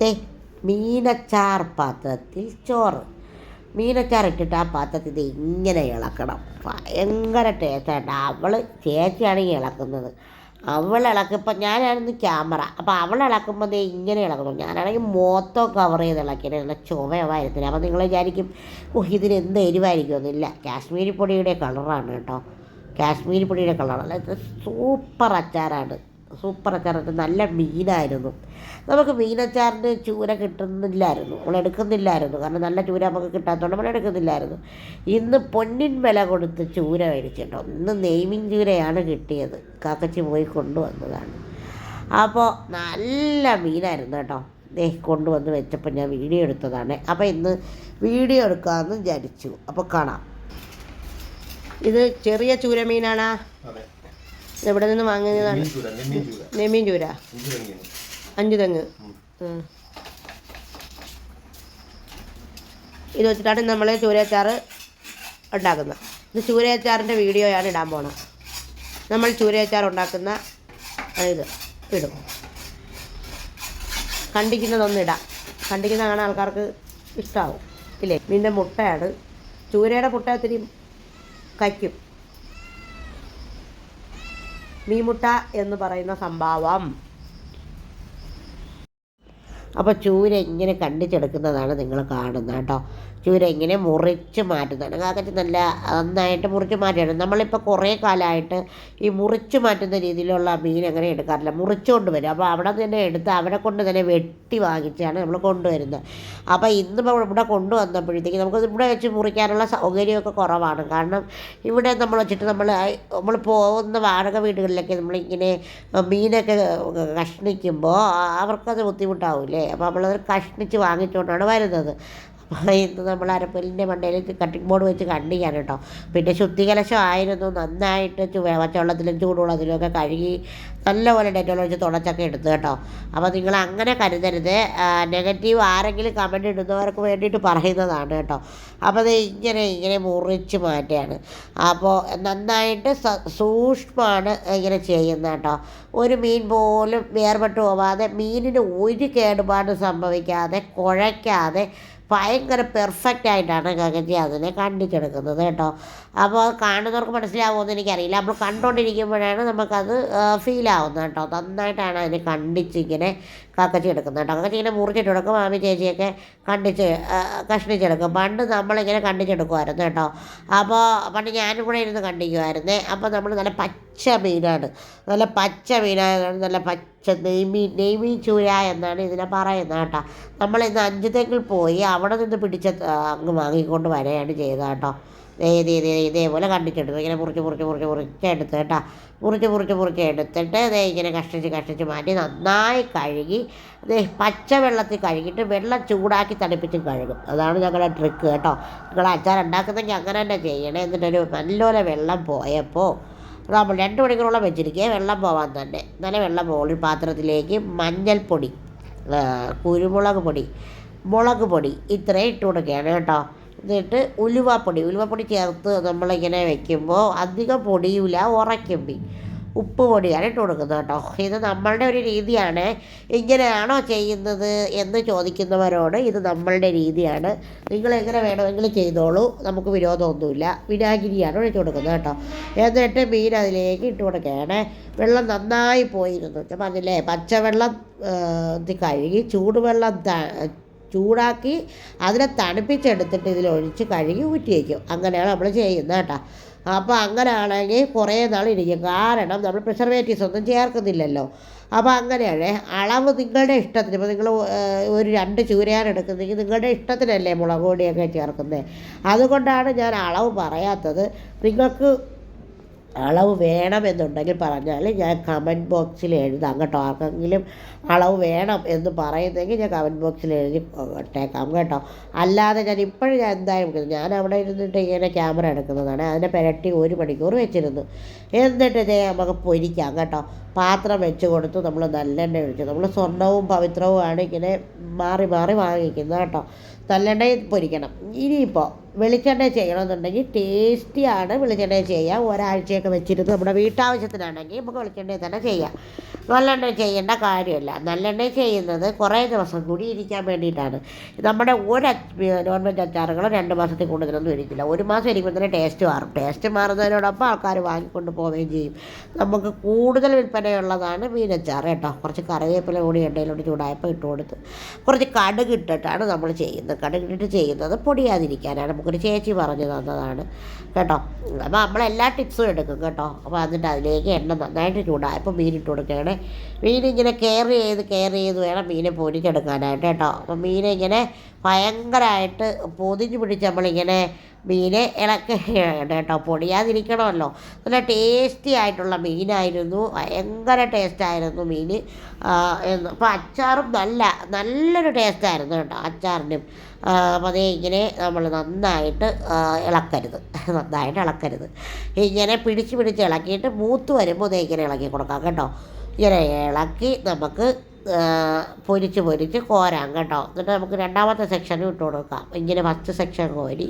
ദേ മീനച്ചാർ പാത്രത്തിൽ ചോറ്. മീനച്ചാർ ഇട്ടിട്ട് ആ പാത്രത്തിൽ ഇങ്ങനെ ഇളക്കണം. ഭയങ്കര ടേസ്റ്റായിട്ട് അവൾ ചേച്ചിയാണ് ഇളക്കുന്നത്. അവൾ ഇളക്കിപ്പോൾ ഞാനായിരുന്നു ക്യാമറ അപ്പോൾ അവൾ ഇളക്കുമ്പോൾ ദേ ഇങ്ങനെ ഇളക്കണം. ഞാനാണെങ്കിൽ മൊത്തം കവർ ചെയ്ത് ഇളക്കിയത് നല്ല ചുവയമായിരുന്നു അപ്പോൾ നിങ്ങൾ വിചാരിക്കും ഓ ഇതിന് എന്ത് എരിവായിരിക്കുമെന്നില്ല കാശ്മീരി പൊടിയുടെ കളറാണ് കേട്ടോ. കാശ്മീരി പൊടിയുടെ കളറല്ല ഇത് സൂപ്പർ അച്ചാറാണ്. സൂപ്പർ അച്ചാറുണ്ട് നല്ല മീനായിരുന്നു. നമുക്ക് മീനച്ചാറിന് ചൂര കിട്ടുന്നില്ലായിരുന്നു. നമ്മൾ എടുക്കുന്നില്ലായിരുന്നു. കാരണം നല്ല ചൂര നമുക്ക് കിട്ടാത്തതുകൊണ്ട് നമ്മൾ എടുക്കുന്നില്ലായിരുന്നു. ഇന്ന് പൊന്നിൻ വില കൊടുത്ത് ചൂര മേടിച്ചിട്ടോ ഇന്ന് നെയ്മിൻ ചൂരയാണ് കിട്ടിയത്. കാക്കച്ചി പോയി കൊണ്ടുവന്നതാണ്. അപ്പോൾ നല്ല മീനായിരുന്നു കേട്ടോ. ദേ കൊണ്ടുവന്ന് വെച്ചപ്പോൾ ഞാൻ വീഡിയോ എടുത്തതാണ്. അപ്പോൾ ഇന്ന് വീഡിയോ എടുക്കാമെന്ന് വിചാരിച്ചു. അപ്പോൾ കാണാം. ഇത് ചെറിയ ചൂരമീനാണാ. എവിടെ നിന്ന് വാങ്ങുന്നതാണ്? നെമ്മീൻ ചൂര അഞ്ചു തെങ്ങ്. ഇത് വെച്ചിട്ടാണ് നമ്മൾ ചൂരയച്ചാറ് ഉണ്ടാക്കുന്നത്. ഇത് ചൂരയച്ചാറിന്റെ വീഡിയോയാണ് ഇടാൻ പോണത്. നമ്മൾ ചൂരയച്ചാർ ഉണ്ടാക്കുന്ന ഇത് ഇടും. കണ്ടിക്കുന്നതൊന്നും ഇടാം. കണ്ടിക്കുന്ന കാണാൻ ആൾക്കാർക്ക് ഇഷ്ടമാവും ഇല്ലേ? മീന്റെ മുട്ടയാണ്. ചൂരയുടെ മുട്ട ഒത്തിരി കയ്ക്കും. മീൻമുട്ട എന്ന് പറയുന്ന സംഭവം. അപ്പോൾ ചൂര ഇങ്ങനെ കണ്ടിച്ചെടുക്കുന്നതാണ് നിങ്ങൾ കാണുന്നത് കേട്ടോ. ചൂര ഇങ്ങനെ മുറിച്ച് മാറ്റുന്നതാണ്. കാക്കറ്റ് നല്ല നന്നായിട്ട് മുറിച്ച് മാറ്റിയാണ് നമ്മളിപ്പോൾ കുറേ കാലമായിട്ട് ഈ മുറിച്ച് മാറ്റുന്ന രീതിയിലുള്ള മീൻ അങ്ങനെ എടുക്കാറില്ല. മുറിച്ചുകൊണ്ട് വരും. അപ്പോൾ അവിടെ തന്നെ എടുത്ത് അവിടെ കൊണ്ട് തന്നെ വെട്ടി വാങ്ങിച്ചാണ് നമ്മൾ കൊണ്ടുവരുന്നത്. അപ്പോൾ ഇന്ന് ഇവിടെ കൊണ്ടുവന്നപ്പോഴത്തേക്ക് നമുക്ക് ഇവിടെ വെച്ച് മുറിക്കാനുള്ള സൗകര്യമൊക്കെ കുറവാണ്. കാരണം ഇവിടെ നമ്മൾ വെച്ചിട്ട് നമ്മൾ നമ്മൾ പോകുന്ന വാടക വീടുകളിലൊക്കെ നമ്മളിങ്ങനെ മീനൊക്കെ കഷ്ണിക്കുമ്പോൾ അവർക്കത് ബുദ്ധിമുട്ടാവില്ലേ? അപ്പോൾ നമ്മളത് കഷ്ണിച്ച് വാങ്ങിച്ചുകൊണ്ടാണ് വരുന്നത്. ഇന്ന് നമ്മൾ അരപ്പലിന്റെ മണ്ടയിൽ കട്ടിംഗ് ബോർഡ് വെച്ച് കണ്ടിക്കാൻ കേട്ടോ. പിന്നെ ശുദ്ധികലശം ആയിരുന്നു നന്നായിട്ട് ചു പച്ചവെള്ളത്തിലും ചൂടുവെള്ളത്തിലും ഒക്കെ കഴുകി നല്ലപോലെ ഡെറ്റോൾ വെച്ച് തുടച്ചൊക്കെ എടുത്തു കേട്ടോ. അപ്പോൾ നിങ്ങൾ അങ്ങനെ കരുതരുത്. നെഗറ്റീവ് ആരെങ്കിലും കമന്റ് ഇടുന്നവർക്ക് വേണ്ടിയിട്ട് പറയുന്നതാണ് കേട്ടോ. അപ്പോൾ അത് ഇങ്ങനെ ഇങ്ങനെ മുറിച്ച് മാറ്റുകയാണ്. അപ്പോൾ നന്നായിട്ട് സൂക്ഷ്മമാണ് ഇങ്ങനെ ചെയ്യുന്നത് കേട്ടോ. ഒരു മീൻ പോലും വേർപെട്ട് പോവാതെ മീനിന് ഒരു കേടുപാട് സംഭവിക്കാതെ കുഴയ്ക്കാതെ ഭയങ്കര പെർഫെക്റ്റ് ആയിട്ടാണ് ഗഗൻജി അതിനെ കണ്ടിട്ടെടുക്കുന്നത് കേട്ടോ. അപ്പോൾ അത് കാണുന്നവർക്ക് മനസ്സിലാവുമെന്ന് എനിക്കറിയില്ല. നമ്മൾ കണ്ടുകൊണ്ടിരിക്കുമ്പോഴാണ് നമുക്കത് ഫീലാവുന്നത് കേട്ടോ. നന്നായിട്ടാണ് അതിനെ കണ്ടിച്ച് ഇങ്ങനെ കാക്കച്ചി എടുക്കുന്നത് കേട്ടോ. കക്കച്ചി ഇങ്ങനെ മുറിച്ചിട്ട് കൊടുക്കും മാമി ചേച്ചിയൊക്കെ കണ്ടിച്ച് കഷ്ണിച്ചെടുക്കും പണ്ട് നമ്മളിങ്ങനെ കണ്ടിച്ചെടുക്കുമായിരുന്നു കേട്ടോ. അപ്പോൾ പണ്ട് ഞാനും കൂടെ ഇരുന്ന് കണ്ടിക്കുമായിരുന്നേ. അപ്പോൾ നമ്മൾ നല്ല പച്ച മീനാണ്. നല്ല പച്ച മീനാണ് നല്ല പച്ച നെയ്മീൻ നെയ്മീൻ ചൂര എന്നാണ് ഇതിനെ പറയുന്നത് കേട്ടോ. നമ്മൾ ഇന്ന് അഞ്ചദെങ്ങിൽ പോയി അവിടെ നിന്ന് പിടിച്ച അങ്ങ് വാങ്ങിക്കൊണ്ട് വരികയാണ് ചെയ്തത് കേട്ടോ. ദേ ദേ ഇതേപോലെ കണ്ടിച്ചെടുത്തു ഇങ്ങനെ മുറിച്ച് മുറിച്ച് മുറിച്ച് എടുത്ത് കേട്ടോ. മുറിച്ച് മുറിച്ച് മുറിച്ച് എടുത്തിട്ട് ദേ ഇങ്ങനെ കഷ്ടിച്ച് കഷ്ടിച്ച് മാറ്റി നന്നായി കഴുകി ദേ പച്ച വെള്ളത്തിൽ കഴുകിയിട്ട് വെള്ളം ചൂടാക്കി തണുപ്പിച്ച് കഴുകും. അതാണ് ഞങ്ങളുടെ ട്രിക്ക് കേട്ടോ. നിങ്ങൾ അച്ചാർ ഉണ്ടാക്കുന്നെങ്കിൽ അങ്ങനെ തന്നെ ചെയ്യണേ. എന്നിട്ടൊരു നല്ലപോലെ വെള്ളം പോയപ്പോൾ നമ്മൾ രണ്ട് മണിക്കൂറോളം വെച്ചിരിക്കുക വെള്ളം പോവാൻ തന്നെ. നല്ല വെള്ളം മുകളിൽ പാത്രത്തിലേക്ക് മഞ്ഞൾപ്പൊടി കുരുമുളക് പൊടി മുളക് പൊടി ഇത്രയും ഇട്ട് കൊടുക്കുകയാണ് കേട്ടോ. എന്നിട്ട് ഉലുവാപ്പൊടി ഉലുവാപ്പൊടി ചേർത്ത് നമ്മളിങ്ങനെ വെക്കുമ്പോൾ അധികം പൊടിയില്ല ഉറയ്ക്കും പി. ഉപ്പ് പൊടിയാണ് ഇട്ട് കൊടുക്കുന്നത് കേട്ടോ. ഇത് നമ്മളുടെ ഒരു രീതിയാണ്. ഇങ്ങനെയാണോ ചെയ്യുന്നത് എന്ന് ചോദിക്കുന്നവരോട് ഇത് നമ്മളുടെ രീതിയാണ്. നിങ്ങൾ എങ്ങനെ വേണമെങ്കിലും ചെയ്തോളൂ. നമുക്ക് വിരോധമൊന്നുമില്ല. വിനാഗിരിയാണ് ഒഴിച്ച് കൊടുക്കുന്നത് കേട്ടോ. എന്നിട്ട് മീൻ അതിലേക്ക് ഇട്ട് കൊടുക്കുകയാണ്. വെള്ളം നന്നായി പോയിരുന്നു. ഞാൻ പറഞ്ഞില്ലേ പച്ചവെള്ളം കഴുകി ചൂടുവെള്ളം ചൂടാക്കി അതിനെ തണുപ്പിച്ചെടുത്തിട്ട് ഇതിലൊഴിച്ച് കഴുകി ഊറ്റി വയ്ക്കും. അങ്ങനെയാണ് നമ്മൾ ചെയ്യുന്നത് കേട്ടോ. അപ്പോൾ അങ്ങനെയാണെങ്കിൽ കുറേ നാൾ ഇരിക്കും. കാരണം നമ്മൾ പ്രിസർവേറ്റീവ്സ് ഒന്നും ചേർക്കുന്നില്ലല്ലോ. അപ്പോൾ അങ്ങനെയാണ്. അളവ് നിങ്ങളുടെ ഇഷ്ടത്തിന്. ഇപ്പോൾ നിങ്ങൾ ഒരു രണ്ട് ചൂരയാൻ എടുക്കുന്നെങ്കിൽ നിങ്ങളുടെ ഇഷ്ടത്തിനല്ലേ മുളക് പൊടിയൊക്കെ ചേർക്കുന്നത് അതുകൊണ്ടാണ് ഞാൻ അളവ് പറയാത്തത്. നിങ്ങൾക്ക് അളവ് വേണമെന്നുണ്ടെങ്കിൽ പറഞ്ഞാൽ ഞാൻ കമന്റ് ബോക്സിൽ എഴുതാം. കേട്ടോ ആർക്കെങ്കിലും അളവ് വേണം എന്ന് പറയുന്നെങ്കിൽ ഞാൻ കമന്റ് ബോക്സിൽ എഴുതി ഇട്ടേക്കാം കേട്ടോ. അല്ലാതെ ഞാൻ ഇപ്പോഴും ഞാൻ എന്തായാലും ഞാൻ അവിടെ ഇരുന്നിട്ട് ഇങ്ങനെ ക്യാമറ എടുക്കുന്നതാണ്. അതിനെ പുരട്ടി ഒരു മണിക്കൂർ വെച്ചിരുന്നു. എന്നിട്ട് ഇതേ നമുക്ക് പൊരിക്കാം കേട്ടോ. പാത്രം വെച്ച് കൊടുത്ത് നമ്മൾ നല്ലെണ്ണ ഒഴിച്ചു. നമ്മൾ സ്വർണവും പവിത്രവുമാണ് ഇങ്ങനെ മാറി മാറി വാങ്ങിക്കുന്നത് കേട്ടോ. നല്ലെണ്ണയിൽ പൊരിക്കണം. ഇനിയിപ്പോൾ വെളിച്ചെണ്ണ ചെയ്യണമെന്നുണ്ടെങ്കിൽ ടേസ്റ്റിയാണ് വെളിച്ചെണ്ണ ചെയ്യാം. ഒരാഴ്ചയൊക്കെ വെച്ചിരുന്ന് നമ്മുടെ വീട്ടാവശ്യത്തിനാണെങ്കിൽ നമുക്ക് വെളിച്ചെണ്ണയിൽ തന്നെ ചെയ്യാം. നല്ലെണ്ണ ചെയ്യേണ്ട കാര്യമില്ല. നല്ലെണ്ണ ചെയ്യുന്നത് കുറേ ദിവസം കൂടി ഇരിക്കാൻ വേണ്ടിയിട്ടാണ്. നമ്മുടെ ഒരു നോൺ വെജ് അച്ചാറുകൾ രണ്ട് മാസത്തിൽ കൂടുതലൊന്നും ഇരിക്കില്ല. ഒരു മാസം ഇരിക്കുമ്പോൾ തന്നെ ടേസ്റ്റ് മാറും. ടേസ്റ്റ് മാറുന്നതിനോടൊപ്പം ആൾക്കാർ വാങ്ങിക്കൊണ്ട് പോവുകയും ചെയ്യും. നമുക്ക് കൂടുതൽ വിൽപ്പനയുള്ളതാണ് മീനച്ചാർ കേട്ടോ. കുറച്ച് കറിവേപ്പില കൂടി എണ്ണയിലോട്ട് ചൂടായപ്പോൾ ഇട്ട് കൊടുത്ത് കുറച്ച് കടുക് ഇട്ടിട്ടാണ് നമ്മൾ ചെയ്യുന്നത്. കടുക് ഇട്ടിട്ട് ചെയ്യുന്നത് പൊടിയാതിരിക്കാനാണ്. നമുക്കൊരു ചേച്ചി പറഞ്ഞു തന്നതാണ് കേട്ടോ. അപ്പോൾ നമ്മളെല്ലാ ടിപ്സും എടുക്കും കേട്ടോ. അപ്പോൾ എന്നിട്ട് അതിലേക്ക് എണ്ണ നന്നായിട്ട് ചൂടായപ്പോൾ മീൻ ഇട്ട് കൊടുക്കുകയാണ്. മീൻ ഇങ്ങനെ കെയർ ചെയ്ത് കെയർ ചെയ്ത് വേണം മീനെ പൊരിച്ചെടുക്കാനായിട്ട് കേട്ടോ. അപ്പോൾ മീനെ ഇങ്ങനെ ഭയങ്കരമായിട്ട് പൊതിഞ്ഞ് പിടിച്ച് നമ്മളിങ്ങനെ മീനെ ഇളക്കുകയാണ് കേട്ടോ. പൊടിയാതിരിക്കണമല്ലോ. നല്ല ടേസ്റ്റി ആയിട്ടുള്ള മീനായിരുന്നു. ഭയങ്കര ടേസ്റ്റായിരുന്നു മീൻ അപ്പോൾ അച്ചാറും നല്ല നല്ലൊരു ടേസ്റ്റായിരുന്നു കേട്ടോ അച്ചാറിനും. അപ്പോൾ അതേ ഇങ്ങനെ നമ്മൾ നന്നായിട്ട് ഇളക്കരുത്. നന്നായിട്ട് ഇളക്കരുത്. ഇങ്ങനെ പിടിച്ച് പിടിച്ച് ഇളക്കിയിട്ട് മൂത്ത് വരുമ്പോൾ ദേ ഇങ്ങനെ ഇളക്കി കൊടുക്കാം കേട്ടോ. ഇങ്ങനെ ഇളക്കി നമുക്ക് പൊരിച്ച് പൊരിച്ച് കോരാം കേട്ടോ. എന്നിട്ട് നമുക്ക് രണ്ടാമത്തെ സെക്ഷനും ഇട്ട് കൊടുക്കാം. ഇങ്ങനെ ഫസ്റ്റ് സെക്ഷൻ കോരി.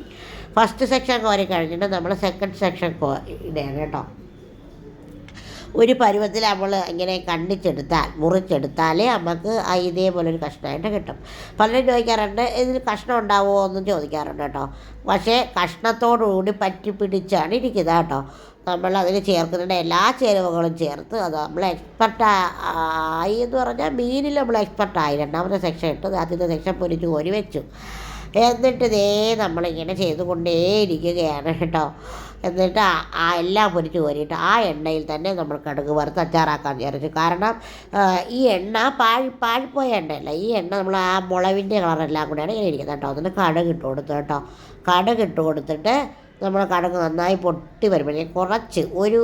ഫസ്റ്റ് സെക്ഷൻ കോരി കഴിഞ്ഞിട്ട് നമ്മൾ സെക്കൻഡ് സെക്ഷൻ കോ ഇടുക കേട്ടോ. ഒരു പരുവത്തിൽ നമ്മൾ ഇങ്ങനെ കണ്ടിച്ചെടുത്താൽ മുറിച്ചെടുത്താലേ നമുക്ക് ആ ഇതേപോലെ ഒരു കഷ്ണമായിട്ട് കിട്ടും. പലരും ചോദിക്കാറുണ്ട് ഇതിൽ കഷ്ണം ഉണ്ടാവുമോ എന്നും ചോദിക്കാറുണ്ട് കേട്ടോ. പക്ഷേ കഷ്ണത്തോടുകൂടി പറ്റി പിടിച്ചാണ് ഇരിക്കുന്നത് കേട്ടോ. നമ്മൾ അതിൽ ചേർക്കുന്നുണ്ട്. എല്ലാ ചേരുവകളും ചേർത്ത് അത് നമ്മൾ എക്സ്പെർട്ട് ആയി എന്ന് പറഞ്ഞാൽ മീനിൽ നമ്മൾ എക്സ്പെർട്ടായി രണ്ടാമത്തെ സെക്ഷൻ ഇട്ട് ആദ്യത്തെ സെക്ഷൻ പൊരിച്ച് കോരി വെച്ചു. എന്നിട്ട് ഇതേ നമ്മളിങ്ങനെ ചെയ്തുകൊണ്ടേയിരിക്കുകയാണ് കേട്ടോ. എന്നിട്ട് ആ എല്ലാം പൊരിച്ച് കോരിയിട്ട് ആ എണ്ണയിൽ തന്നെ നമ്മൾ കടുക് വറുത്ത് അച്ചാറാക്കാൻ വിചാരിച്ചു. കാരണം ഈ എണ്ണ പാഴ് പാഴ്പോയ എണ്ണയല്ല. ഈ എണ്ണ നമ്മൾ ആ മുളവിന്റെ കളറെല്ലാം കൂടെയാണ് ഇങ്ങനെ ഇരിക്കുന്നത് കേട്ടോ. അതിന് കടുക് ഇട്ട് കൊടുത്തു കേട്ടോ. കടുക് ഇട്ട് കൊടുത്തിട്ട് നമ്മൾ കടുക് നന്നായി പൊട്ടി വരുമ്പോഴേക്കും കുറച്ച് ഒരു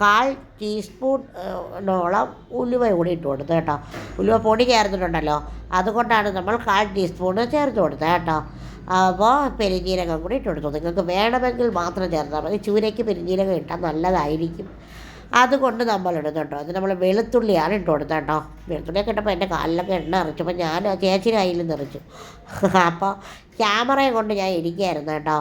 കാൽ ടീസ്പൂണോളം ഉലുവ കൂടി ഇട്ട് കൊടുത്തു കേട്ടോ. ഉലുവ പൊടി ചേർത്തിട്ടുണ്ടല്ലോ. അതുകൊണ്ടാണ് നമ്മൾ കാൽ ടീസ്പൂണ് ചേർത്ത് കൊടുത്തത് കേട്ടോ. അപ്പോൾ പെരിഞ്ജീരകം കൂടി ഇട്ട് കൊടുത്തു. നിങ്ങൾക്ക് വേണമെങ്കിൽ മാത്രം ചേർത്താൽ മതി. ചൂരയ്ക്ക് പെരിഞ്ജീരകം ഇട്ടാൽ നല്ലതായിരിക്കും. അതുകൊണ്ട് നമ്മൾ ഇടുന്നുണ്ടോ അത് നമ്മൾ വെളുത്തുള്ളിയാണ് ഇട്ട് കൊടുത്തത് കേട്ടോ. വെളുത്തുള്ളിയൊക്കെ ഇട്ടപ്പോൾ എന്റെ കാലിലൊക്കെ എണ്ണ എറിച്ചപ്പോൾ ഞാൻ ചേച്ചിയുടെ കയ്യിൽ നിറച്ചു. അപ്പോൾ ക്യാമറയും കൊണ്ട് ഞാൻ ഇരിക്കുകയായിരുന്നു കേട്ടോ.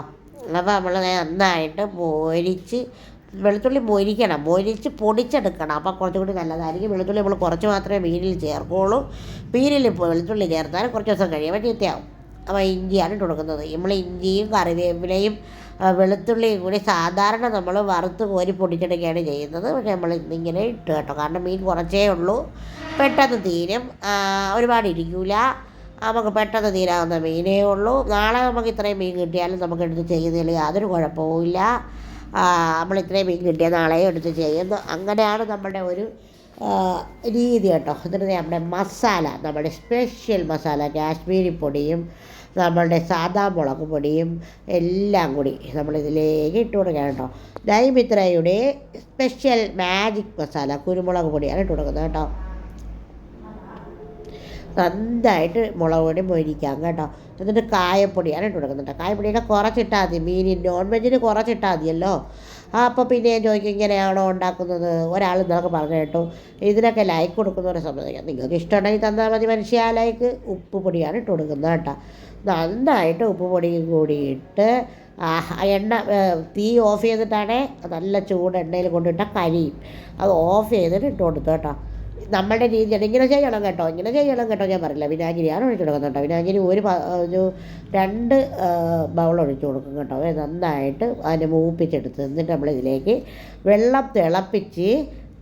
അപ്പോൾ നമ്മൾ നന്നായിട്ട് മൊരിച്ച് വെളുത്തുള്ളി മൊരിക്കണം. മൊരിച്ച് പൊടിച്ചെടുക്കണം. അപ്പോൾ കുറച്ചും കൂടി നല്ലതായിരിക്കും. വെളുത്തുള്ളി നമ്മൾ കുറച്ച് മാത്രമേ മീനിൽ ചേർക്കുള്ളൂ. മീനിൽ വെളുത്തുള്ളി ചേർത്താൽ കുറച്ച് ദിവസം കഴിയുമ്പോൾ അപ്പോൾ ഇഞ്ചിയാണ് ഇട്ട് കൊടുക്കുന്നത് നമ്മൾ ഇഞ്ചിയും കറിവേപ്പിലയും വെളുത്തുള്ളിയും കൂടി സാധാരണ നമ്മൾ വറുത്ത് കോരി പൊടിച്ചെടുക്കുകയാണ് ചെയ്യുന്നത്. പക്ഷേ നമ്മൾ ഇന്നിങ്ങനെ ഇട്ട് കേട്ടോ. കാരണം മീൻ കുറച്ചേ ഉള്ളൂ. പെട്ടെന്ന് തീരും. ഒരുപാട് ഇരിക്കില്ല നമുക്ക് പെട്ടെന്ന് തീരാവുന്ന മീനേ ഉള്ളൂ. നാളെ നമുക്ക് ഇത്രയും മീൻ കിട്ടിയാലും നമുക്ക് എടുത്ത് ചെയ്യുന്നതിൽ യാതൊരു കുഴപ്പവും ഇല്ല നമ്മൾ ഇത്രയും മീൻ കിട്ടിയ നാളെയും എടുത്ത് ചെയ്യുന്നു. അങ്ങനെയാണ് നമ്മുടെ ഒരു രീതി കേട്ടോ. എന്നിട്ട് നമ്മുടെ മസാല നമ്മുടെ സ്പെഷ്യൽ മസാല കാശ്മീരി പൊടിയും നമ്മളുടെ സാദാ മുളക് പൊടിയും എല്ലാം കൂടി നമ്മളിതിലേക്ക് ഇട്ട് കൊടുക്കുക കേട്ടോ. ദൈമിത്രയുടെ സ്പെഷ്യൽ മാജിക് മസാല കുരുമുളക് പൊടിയാണ് ഇട്ട് കൊടുക്കുന്നത് കേട്ടോ. നന്നായിട്ട് മുളക് പൊടി മൊരിക്കാം കേട്ടോ. എന്നിട്ട് കായപ്പൊടിയാണ് ഇട്ട് കൊടുക്കുന്നത് കായപ്പൊടിയൊക്കെ കുറച്ചിട്ടാൽ മതി. മീനിൻ നോൺ വെജിന് കുറച്ചിട്ടാൽ മതിയല്ലോ. അപ്പോൾ പിന്നെ ഞാൻ ചോദിക്കും ഇങ്ങനെയാണോ ഉണ്ടാക്കുന്നത്? ഒരാൾ ഇന്നൊക്കെ പറഞ്ഞു കേട്ടു ഇതിനൊക്കെ ലൈക്ക് കൊടുക്കുന്നവരെ സംബന്ധിക്കാം നിങ്ങൾക്ക് ഇഷ്ടമുണ്ടെങ്കിൽ തന്നാൽ മതി മനുഷ്യ ലൈക്ക് ഉപ്പ് പൊടിയാണ് ഇട്ട് കൊടുക്കുന്നത് കേട്ടോ. നന്നായിട്ട് ഉപ്പ് പൊടിയും കൂടി ഇട്ട് എണ്ണ തീ ഓഫ് ചെയ്തിട്ടാണേ നല്ല ചൂട് എണ്ണയിൽ കൊണ്ടിട്ടാൽ കരിയും. അത് ഓഫ് ചെയ്തിട്ട് ഇട്ട് കൊടുത്തു കേട്ടോ. നമ്മളുടെ രീതിയാണ് ഇങ്ങനെ ചെയ്യണം കേട്ടോ ഇങ്ങനെ ചെയ്യണം കേട്ടോ ഞാൻ പറയില്ല. വിനാഗിരിയാണ് ഒഴിച്ചു കൊടുക്കുന്നത് കേട്ടോ. വിനാഗിരി ഒരു ഒരു രണ്ട് ബൗൾ ഒഴിച്ചു കൊടുക്കും കേട്ടോ. നന്നായിട്ട് അതിനെ മൂപ്പിച്ചെടുത്ത് എന്നിട്ട് നമ്മളിതിലേക്ക് വെള്ളം തിളപ്പിച്ച്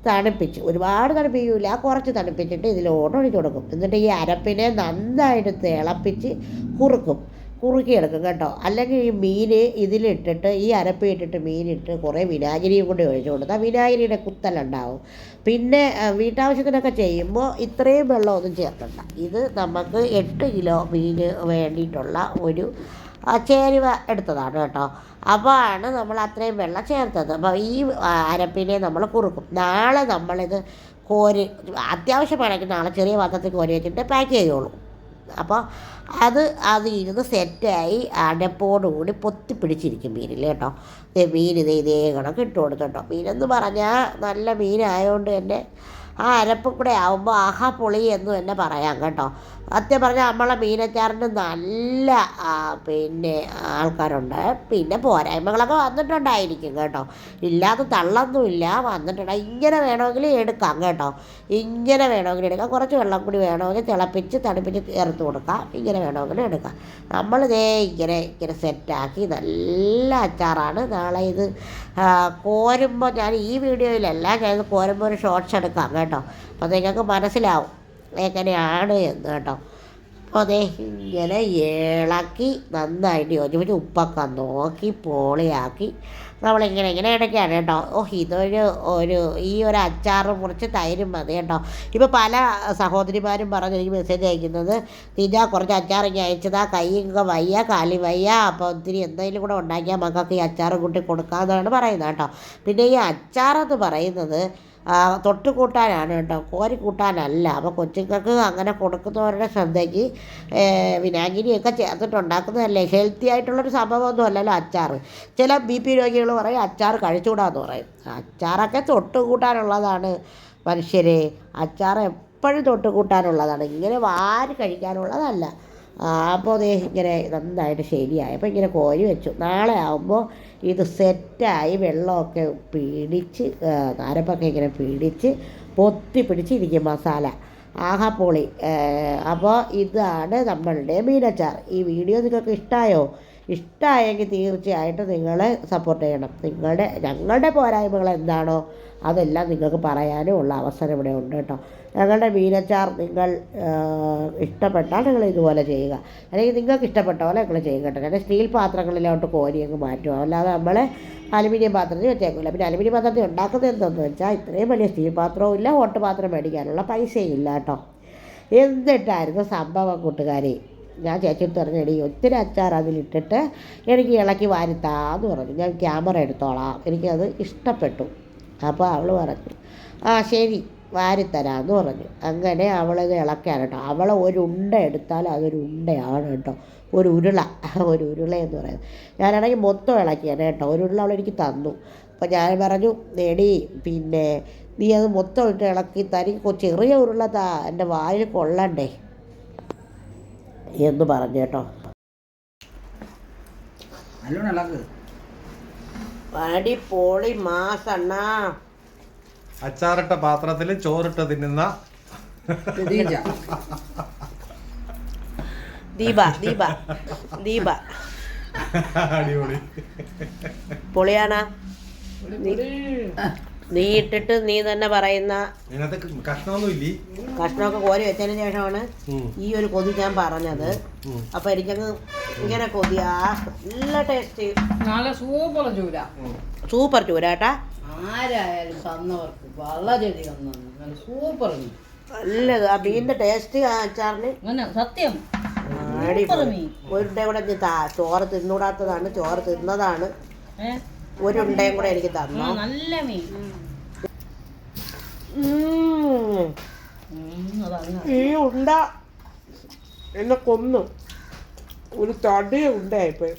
തണുപ്പിച്ച് ഒരുപാട് തണുപ്പിക്കില്ല കുറച്ച് തണുപ്പിച്ചിട്ട് ഇതിലോട്ട് ഒഴിച്ചു കൊടുക്കും. എന്നിട്ട് ഈ അരപ്പിനെ നന്നായിട്ട് തിളപ്പിച്ച് കുറുക്കും. കുറുക്കിയെടുക്കും കേട്ടോ. അല്ലെങ്കിൽ ഈ മീൻ ഇതിലിട്ടിട്ട് ഈ അരപ്പ് ഇട്ടിട്ട് മീനിട്ട് കുറേ വിനാഗിരിയും കൂടി ഒഴിച്ചു കൊടുത്താൽ വിനാഗിരിയുടെ കുത്തലുണ്ടാവും. പിന്നെ വീട്ടാവശ്യത്തിനൊക്കെ ചെയ്യുമ്പോൾ ഇത്രയും വെള്ളമൊന്നും ചേർക്കണ്ട. ഇത് നമുക്ക് എട്ട് കിലോ മീൻ വേണ്ടിയിട്ടുള്ള ഒരു ചേരുവ എടുത്തതാണ് കേട്ടോ. അപ്പോൾ ആണ് നമ്മൾ അത്രയും വെള്ളം ചേർത്തത്. അപ്പോൾ ഈ അരപ്പിനെ നമ്മൾ കുറുക്കും. നാളെ നമ്മളിത് കോരി അത്യാവശ്യമാണെങ്കിൽ നാളെ ചെറിയ പാത്രത്തിൽ കോരി വെച്ചിട്ട് പാക്ക് ചെയ്തോളൂ. അപ്പോൾ അത് അത് ഇരുന്ന് സെറ്റായി അടപ്പോടുകൂടി പൊത്തി പിടിച്ചിരിക്കും മീനിൽ കേട്ടോ. മീൻ ഇത് ഇതേ കണക്ക് ഇട്ട് കൊടുത്തു കേട്ടോ മീനെന്ന് പറഞ്ഞാൽ നല്ല മീനായതുകൊണ്ട് തന്നെ ആ അരപ്പും കൂടെ ആവുമ്പോൾ ആഹാ പൊളി എന്ന് തന്നെ പറയാം കേട്ടോ. സത്യം പറഞ്ഞാൽ നമ്മളെ മീനച്ചാറിന് നല്ല പിന്നെ ആൾക്കാരുണ്ട്. പിന്നെ പോരായ്മകളൊക്കെ വന്നിട്ടുണ്ടായിരിക്കും കേട്ടോ. ഇല്ലാതെ തള്ളൊന്നുമില്ല. വന്നിട്ടുണ്ട്. ഇങ്ങനെ വേണമെങ്കിൽ എടുക്കാം കേട്ടോ. ഇങ്ങനെ വേണമെങ്കിൽ എടുക്കാം. കുറച്ച് വെള്ളം കൂടി വേണമെങ്കിൽ തിളപ്പിച്ച് തണുപ്പിച്ച് ചേർത്ത് കൊടുക്കാം. ഇങ്ങനെ വേണമെങ്കിൽ എടുക്കാം. നമ്മൾ ദേ ഇങ്ങനെ ഇങ്ങനെ സെറ്റാക്കി നല്ല അച്ചാറാണ്. നാളെ ഇത് കോരുമ്പോൾ ഞാൻ ഈ വീഡിയോയിലല്ല ഞാൻ ഇത് കോരുമ്പോൾ ഒരു ഷോർട്ട്സ് എടുക്കാം കേട്ടോ. അപ്പോൾ നിങ്ങൾക്ക് മനസ്സിലാവും. എങ്ങനെയാണ് എന്ന് കേട്ടോ. അപ്പോൾ അതേ ഇങ്ങനെ ഇളക്കി നന്നായിട്ട് യോജിപ്പിച്ച് ഉപ്പൊക്കെ നോക്കി പോളിയാക്കി. നമ്മളിങ്ങനെ ഇങ്ങനെ ഇടയ്ക്കാണ് കേട്ടോ. ഓ ഇതൊരു ഒരു ഈ ഒരു അച്ചാറ് മുറിച്ച് തൈരും മതി കേട്ടോ. ഇപ്പോൾ പല സഹോദരിമാരും പറഞ്ഞ് എനിക്ക് മെസ്സേജ് അയക്കുന്നത് നിജ കുറച്ച് അച്ചാർ ഇങ്ങനെ അയച്ചതാ കൈയൊക്കെ വയ്യ കാലി വയ്യ അപ്പോൾ ഒത്തിരി എന്തെങ്കിലും കൂടെ ഉണ്ടാക്കിയാൽ മക്കൾക്ക് ഈ അച്ചാറ് കൂട്ടി കൊടുക്കാമെന്നാണ് പറയുന്നത് കേട്ടോ. പിന്നെ ഈ അച്ചാറെന്ന് പറയുന്നത് തൊട്ട് കൂട്ടാനാണ് കേട്ടോ. കോരി കൂട്ടാനല്ല. അപ്പോൾ കൊച്ചുങ്ങൾക്ക് അങ്ങനെ കൊടുക്കുന്നവരുടെ ശ്രദ്ധയ്ക്ക് വിനാഗിരിയൊക്കെ ചേർത്തിട്ടുണ്ടാക്കുന്നതല്ലേ? ഹെൽത്തി ആയിട്ടുള്ളൊരു സംഭവമൊന്നും അല്ലല്ലോ അച്ചാർ ചില ബി പി രോഗികൾ പറയും അച്ചാർ കഴിച്ചുകൂടാന്ന് പറയും. അച്ചാറൊക്കെ തൊട്ട് കൂട്ടാനുള്ളതാണ് മനുഷ്യരെ. അച്ചാർ എപ്പോഴും തൊട്ട് കൂട്ടാനുള്ളതാണ്. ഇങ്ങനെ വാരി കഴിക്കാനുള്ളതല്ല. അപ്പോൾ ഇങ്ങനെ നന്നായിട്ട് ശരിയായി. അപ്പോൾ ഇങ്ങനെ കോരി വെച്ചു. നാളെ ആകുമ്പോൾ ഇത് സെറ്റായി വെള്ളമൊക്കെ പിടിച്ച് ആ, നാരപ്പൊക്കെ ഇങ്ങനെ പിടിച്ച് പൊത്തി പിടിച്ചിരിക്കും മസാല. ആഹാപ്പൊളി അപ്പോൾ ഇതാണ് നമ്മളുടെ മീനച്ചാർ. ഈ വീഡിയോ നിങ്ങൾക്ക് ഇഷ്ടമായോ ഇഷ്ടമായെങ്കിൽ തീർച്ചയായിട്ടും നിങ്ങളെ സപ്പോർട്ട് ചെയ്യണം. നിങ്ങളുടെ ഞങ്ങളുടെ പോരായ്മകൾ എന്താണോ അതെല്ലാം നിങ്ങൾക്ക് പറയാനും ഉള്ള അവസരം ഇവിടെ ഉണ്ട് കേട്ടോ. ഞങ്ങളുടെ മീനച്ചാർ നിങ്ങൾ ഇഷ്ടപ്പെട്ടാൽ നിങ്ങൾ ഇതുപോലെ ചെയ്യുക. അല്ലെങ്കിൽ നിങ്ങൾക്ക് ഇഷ്ടപ്പെട്ട പോലെ നിങ്ങൾ ചെയ്യുക കേട്ടോ. ഞാൻ സ്റ്റീൽ പാത്രങ്ങളിലോട്ട് കോരി അങ്ങ് മാറ്റുക. അല്ലാതെ നമ്മൾ അലുമിനിയം പാത്രത്തിൽ വെച്ചേക്കില്ല പിന്നെ അലുമിനിയം പാത്രത്തിൽ ഉണ്ടാക്കുന്നത് എന്തെന്ന് വെച്ചാൽ ഇത്രയും വലിയ സ്റ്റീൽ പാത്രവും ഇല്ല ഓട്ട് പാത്രം മേടിക്കാനുള്ള പൈസയും ഇല്ല കേട്ടോ. എന്നിട്ടായിരുന്നു സംഭവം കൂട്ടുകാരി? ഞാൻ ചേച്ചി പറഞ്ഞു എടി ഒത്തിരി അച്ചാർ അതിലിട്ടിട്ട് എനിക്ക് ഇളക്കി വാരിത്താന്ന് പറഞ്ഞു. ഞാൻ ക്യാമറ എടുത്തോളാം. എനിക്കത് ഇഷ്ടപ്പെട്ടു. അപ്പോൾ അവൾ പറഞ്ഞു ആ ശരി വാരിത്തരാമെന്ന് പറഞ്ഞു. അങ്ങനെ അവളത് ഇളക്കാൻ കേട്ടോ. അവൾ ഒരു ഉണ്ട എടുത്താൽ അതൊരു ഉണ്ടയാണ് കേട്ടോ. ഒരു ഉരുള ഒരു ഉരുള എന്ന് പറയുന്നത്. ഞാനാണെങ്കിൽ മൊത്തം ഇളക്കിയാണ് കേട്ടോ. ഒരു ഉരുള അവളെനിക്ക് തന്നു. അപ്പോൾ ഞാൻ പറഞ്ഞു നേടി പിന്നെ നീ അത് മൊത്തം ഇട്ട് ഇളക്കി തരി. ചെറിയ ഉരുള താ. എന്റെ വായിൽ കൊള്ളണ്ടേ. എന്ന് പറഞ്ഞു കേട്ടോ. അടി പോളി മാസണ്ണ. അച്ചാറിട്ട പാത്രത്തിൽ ചോറിട്ട് തിന്നുന്ന ദീപ. ദീപ ദീപ അടിപൊളി. പൊളിയാണാ. നീ ഇട്ടിട്ട് നീ തന്നെ പറയുന്ന കഷ്ണമൊക്കെ കോരി വെച്ചതിന് ശേഷമാണ് ഈ ഒരു കൊതി ഞാൻ പറഞ്ഞത്. അപ്പൊ എനിക്കങ്ങ് ഇങ്ങനെ കൊതിയാ. നല്ല ടേസ്റ്റ്. നല്ല സൂപ്പർ ചൂര. സൂപ്പർ ചൂരാട്ടാ ആരായാലും തന്നവർക്ക് വളരെ നല്ല സൂപ്പർ നല്ലത്. ആ മീനിന്റെ ടേസ്റ്റ് ആ അച്ചാറിന് സത്യം. ഒരു കൂടെ ചോറ് തിന്നൂടാത്തതാണ് ചോറ് തിന്നതാണ്. ഒരു ഉണ്ടയും കൂടെ എനിക്ക് തന്നു. നല്ല മീൻ. ഈ ഉണ്ട എന്നെ കൊന്നു. ഒരു തടി ഉണ്ടായിപ്പോയി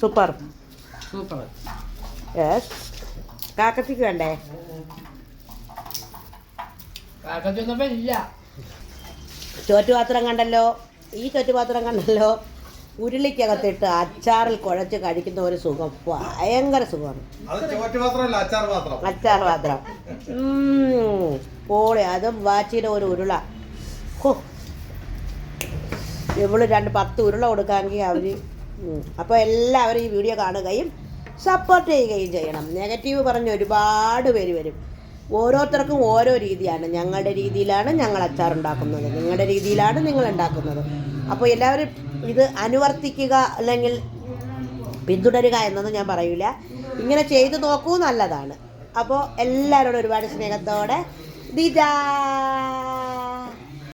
സൂപ്പർ. സൂപ്പർ. യെസ് കാക്കത്തിക്ക് വേണ്ടേ? ചോറ്റുപാത്രം കണ്ടല്ലോ? ഈ ചോറ്റുപാത്രം കണ്ടല്ലോ? ഉരുളിക്കകത്തിട്ട് അച്ചാറിൽ കുഴച്ച് കഴിക്കുന്ന ഒരു സുഖം. ഭയങ്കര സുഖമാണ്. അച്ചാർ പാത്രം. പോളെ അതും വാച്ചിയുടെ ഒരു ഉരുള. ഹോ. ഇവൾ രണ്ട് പത്ത് ഉരുള കൊടുക്കാമെങ്കിൽ അവർ അപ്പോൾ എല്ലാവരും ഈ വീഡിയോ കാണുകയും സപ്പോർട്ട് ചെയ്യുകയും ചെയ്യണം. നെഗറ്റീവ് പറഞ്ഞ് ഒരുപാട് പേര് വരും. ഓരോരുത്തർക്കും ഓരോ രീതിയാണ്. ഞങ്ങളുടെ രീതിയിലാണ് ഞങ്ങൾ അച്ചാർ ഉണ്ടാക്കുന്നത്. നിങ്ങളുടെ രീതിയിലാണ് നിങ്ങൾ ഉണ്ടാക്കുന്നത്. അപ്പോൾ എല്ലാവരും ഇത് അനുവർത്തിക്കുക അല്ലെങ്കിൽ പിന്തുടരുക എന്നൊന്നും ഞാൻ പറയൂല. ഇങ്ങനെ ചെയ്തു നോക്കൂ നല്ലതാണ്. അപ്പോൾ എല്ലാവരോടും ഒരുപാട് സ്നേഹത്തോടെ. ദിജാ